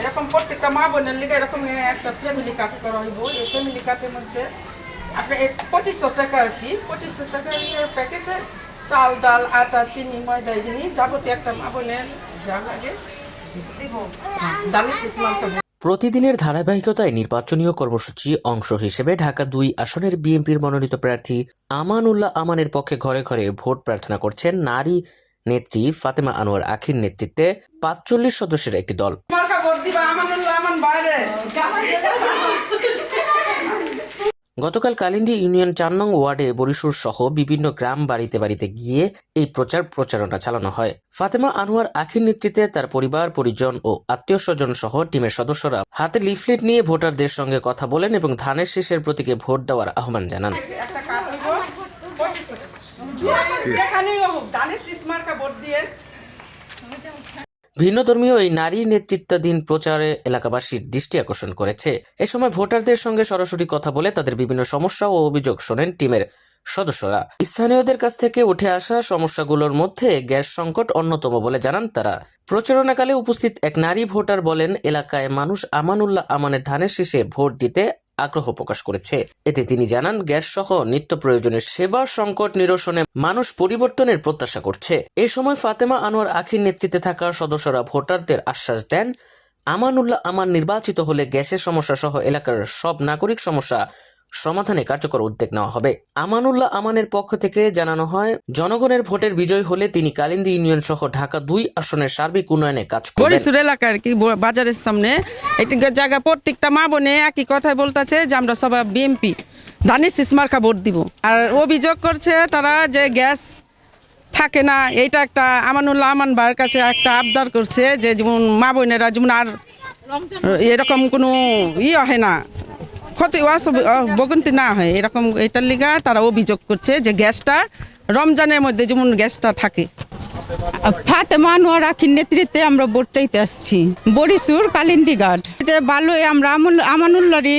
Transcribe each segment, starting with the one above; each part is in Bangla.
এরকম প্রত্যেকটা মা বোনের লিগে এরকম একটা ফ্যামিলি কার্ড করা হইব। এই ফ্যামিলি কার্ডের মধ্যে আপনার পঁচিশশো টাকা আর কি, পঁচিশশো টাকা প্যাকেজে চাল, ডাল, আটা, চিনি, ময়দা এগুলি যাবতীয় একটা মা বোনের যা লাগে প্রতিদিনের ধারাবাহিকতায় নির্বাচনীয় কর্মসূচি অংশ হিসেবে ঢাকা দুই আসনের বিএনপির মনোনীত প্রার্থী আমানুল্লাহ আমানের পক্ষে ঘরে ঘরে ভোট প্রার্থনা করছেন নারী নেত্রী ফাতেমা আনোয়ার আখির নেতৃত্বে পাঁচচল্লিশ সদস্যের একটি দল। গতকাল কালিন্দি ইউনিয়ন চার নং ওয়ার্ডে বরিশুর সহ বিভিন্ন গ্রাম বাড়িতে বাড়িতে গিয়ে এই প্রচার প্রচারণা চালানো হয়। ফাতেমা আনোয়ার আখির নেতৃত্বে তার পরিবার, পরিজন ও আত্মীয় স্বজন সহ টিমের সদস্যরা হাতে লিফলেট নিয়ে ভোটারদের সঙ্গে কথা বলেন এবং ধানের শীষের প্রতীকে ভোট দেওয়ার আহ্বান জানান একটা কার্ড হইব পঁচিশশো টাকা যে- ভিন্নধর্মীয় এই নারী নেতৃত্বাধীন প্রচারে এলাকাবাসীর দৃষ্টি আকর্ষণ করেছে। এ সময় ভোটারদের সঙ্গে সরাসরি কথা বলে তাদের বিভিন্ন সমস্যা ও অভিযোগ শোনেন টিমের সদস্যরা। স্থানীয়দের কাছ থেকে উঠে আসা সমস্যাগুলোর মধ্যে গ্যাস সংকট অন্যতম বলে জানান তারা। প্রচারণাকালে উপস্থিত এক নারী ভোটার বলেন, এলাকায় মানুষ আমানুল্লাহ আমানের ধানের শীষে ভোট দিতে আগ্রহ প্রকাশ করেছে। এতে তিনি জানান গ্যাস সহ নিত্য প্রয়োজনের সেবা, সংকট নিরসনে মানুষ পরিবর্তনের প্রত্যাশা করছে। এ সময় ফাতেমা আনোয়ার আখির নেতৃত্বে থাকা সদস্যরা ভোটারদের আশ্বাস দেন, আমানুল্লাহ আমার নির্বাচিত হলে গ্যাসের সমস্যা সহ এলাকার সব নাগরিক সমস্যা সমাধানে কার্যকর উদ্যোগ নেওয়া হবে। আমানুল্লাহ আমানের পক্ষ থেকে জানানো হয়, জনগণের ভোটের বিজয় হলে তিনি কালিন্দি ইউনিয়ন সহ ঢাকা দুই আসনের সার্বিক উন্নয়নে কাজ করবেন। এলাকার কি বাজারের সামনে একটি জায়গা, প্রত্যেকটা মা বোনে একই কথাই বলতেছে যে আমরা সবাই বিএমপি ধানের সিসমার্কা ভোট দিব। আর অভিযোগ করছে তারা যে গ্যাস থাকে না, এইটা একটা আমানুল্লাহ আমান ভাইয়ের কাছে একটা আবদার করছে যে যেমন মা বোনেরা যেমন আর এরকম কোনো ইয়ে হয় না। ক্ষতি ভোগান্তি না হয়। এরকম এটার লিগা তারা অভিযোগ করছে যে গ্যাসটা রমজানের মধ্যে যেমন গ্যাসটা থাকে। ফাতেমা আখির নেতৃত্বে আমরা ভোট চাইতে আসছি। বরিশুর কালিন্ডিঘাট যে ভালোই আমরা আমুল- আমানুল্লাহরই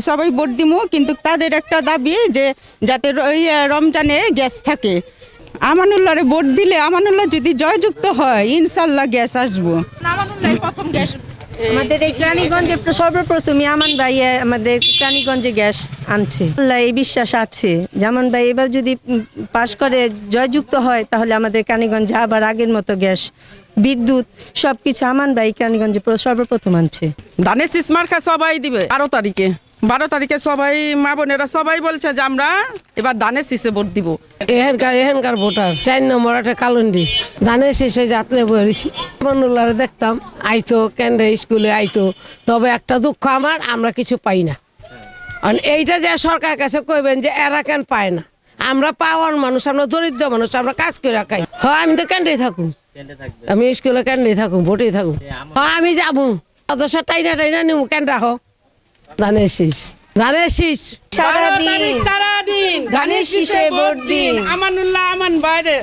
সবাই ভোট দিব কিন্তু তাদের একটা দাবি যে যাতে রমজানে গ্যাস থাকে। আমানুল্লাহরে ভোট দিলে আমানুল্লাহ যদি জয়যুক্ত হয় ইনশাল্লাহ গ্যাস আসব। আমানুল্লাহ প্রথম গ্যাস আমাদের এই প্রাণীগঞ্জে সর্বপ্রথমে আমান ভাই আমাদের প্রাণীগঞ্জে গ্যাস আনছে। আল্লাহ এই বিশ্বাস আছে। যেমন ভাই এবার যদি পাশ করে জয়যুক্ত হয় তাহলে আমাদের কানিগঞ্জে আবার আগের মতো গ্যাস বিদ্যুৎ সবকিছু আমান ভাই কানিগঞ্জে প্র- সর্বপ্রথম আনছে। ধানের সিসমার্কা সবাই দিবে বারো তারিখে। বারো তারিখে সবাই মা বোনেরা সবাই বলছে যে আমরা এবার ধানের শীষে ভোট দিব। এখানকার এখানকার ভোটার। চার নম্বর একটা কালন্ডি। ধানের শেষে যাত্রে বলেছি মনুল্লার দেখতাম আইতো কেন্দ্রে স্কুলে আইতো। তবে একটা দুঃখ আমার আমরা কিছু পাই না। আর এইটা যে সরকার কাছে কইবেন যে এরা কেন পায় না? আমরা পাওয়ার মানুষ আমরা দরিদ্র মানুষ আমরা কাজ করে খাই। হ্যাঁ আমি তো কেন্দ্রেই থাকুন আমি স্কুলে কেন্দ্রেই থাকুন ভোটেই থাকুন হ্যাঁ আমি যাব। সদস্য টাইনা টাইনা নিমু কেন্দ্রা হোক। ধানের শীষ ধানের শীষ সারাদিন। সারাদিন ধানের শীষে ভোট দিন। আমানুল্লাহ আমান বাইরে।